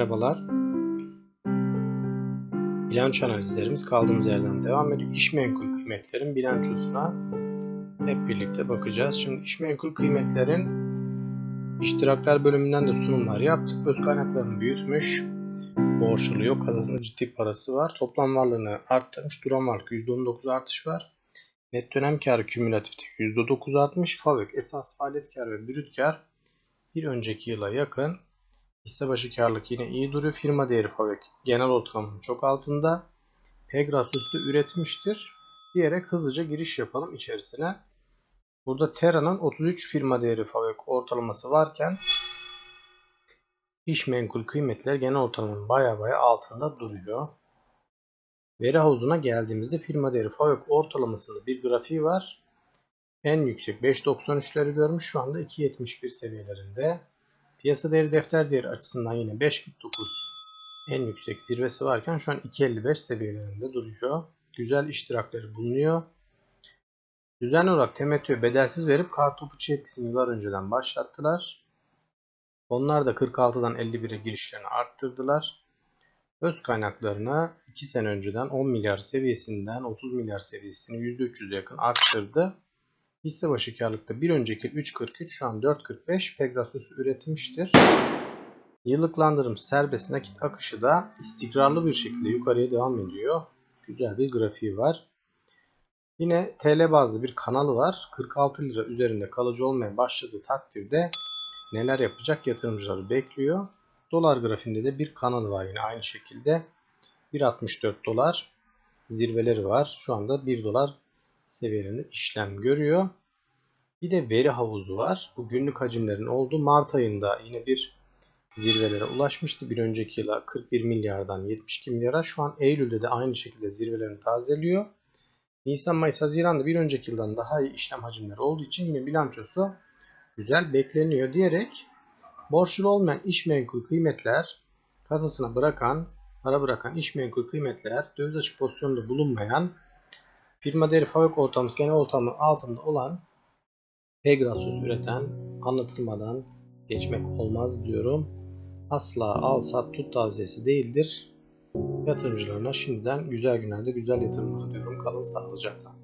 Merhabalar. Bilanço analizlerimiz kaldığımız yerden devam ediyor. İş menkul kıymetlerin bilançosuna hep birlikte bakacağız. Şimdi iş menkul kıymetlerin iştirakler bölümünden de sunumlar yaptık. Öz kaynaklarını büyütmüş. Borçlu yok. Kasasında ciddi parası var. Toplam varlığını arttırmış. Duran varlık %19 artış var. Net dönem karı kümülatifte %9 artmış. FAVÖK esas faaliyet karı ve brüt kar bir önceki yıla yakın. Hisse başı karlılık yine iyi duruyor. Firma değeri FAVÖK genel ortalamanın çok altında. Pegras üstü üretmiştir. Diyerek hızlıca giriş yapalım içerisine. Burada Terra'nın 33 firma değeri FAVÖK ortalaması varken iş menkul kıymetler genel ortalamanın baya baya altında duruyor. Veri havuzuna geldiğimizde firma değeri FAVÖK ortalamasında bir grafiği var. En yüksek 5.93'leri görmüş. Şu anda 2.71 seviyelerinde. Piyasa değeri defter değeri açısından yine 5.49 en yüksek zirvesi varken şu an 2.55 seviyelerinde duruyor. Güzel iştirakleri bulunuyor. Düzenli olarak temettüye bedelsiz verip kartopu çekisini yıllar önceden başlattılar. Onlar da 46'dan 51'e girişlerini arttırdılar. Öz kaynaklarını 2 sene önceden 10 milyar seviyesinden 30 milyar seviyesini %300'e yakın arttırdı. Hisse başı karlılıkta bir önceki 3.43 şu an 4.45 Pegasus üretmiştir. Yıllıklandırım serbest nakit akışı da istikrarlı bir şekilde yukarıya devam ediyor. Güzel bir grafiği var. Yine TL bazlı bir kanalı var. 46 lira üzerinde kalıcı olmaya başladığı takdirde neler yapacak yatırımcıları bekliyor. Dolar grafiğinde de bir kanalı var yine aynı şekilde. 1.64 dolar zirveleri var. Şu anda 1 dolar seviyelerinde işlem görüyor. Bir de veri havuzu var. Bu günlük hacimlerin olduğu Mart ayında yine bir zirvelere ulaşmıştı. Bir önceki yıla 41 milyardan 72 milyara. Şu an Eylül'de de aynı şekilde zirvelerini tazeliyor. Nisan, Mayıs, Haziran'da bir önceki yıldan daha iyi işlem hacimleri olduğu için yine bilançosu güzel bekleniyor diyerek borçlu olmayan iş menkul kıymetler kasasına bırakan, para bırakan iş menkul kıymetler döviz açık pozisyonda bulunmayan firma değeri fabrik ortalaması genel ortalamanın altında olan Pegasus üreten anlatılmadan geçmek olmaz diyorum. Asla al sat tut tavsiyesi değildir. Yatırımcılarına şimdiden güzel günlerde güzel yatırımlar diyorum. Kalın sağlıcakla.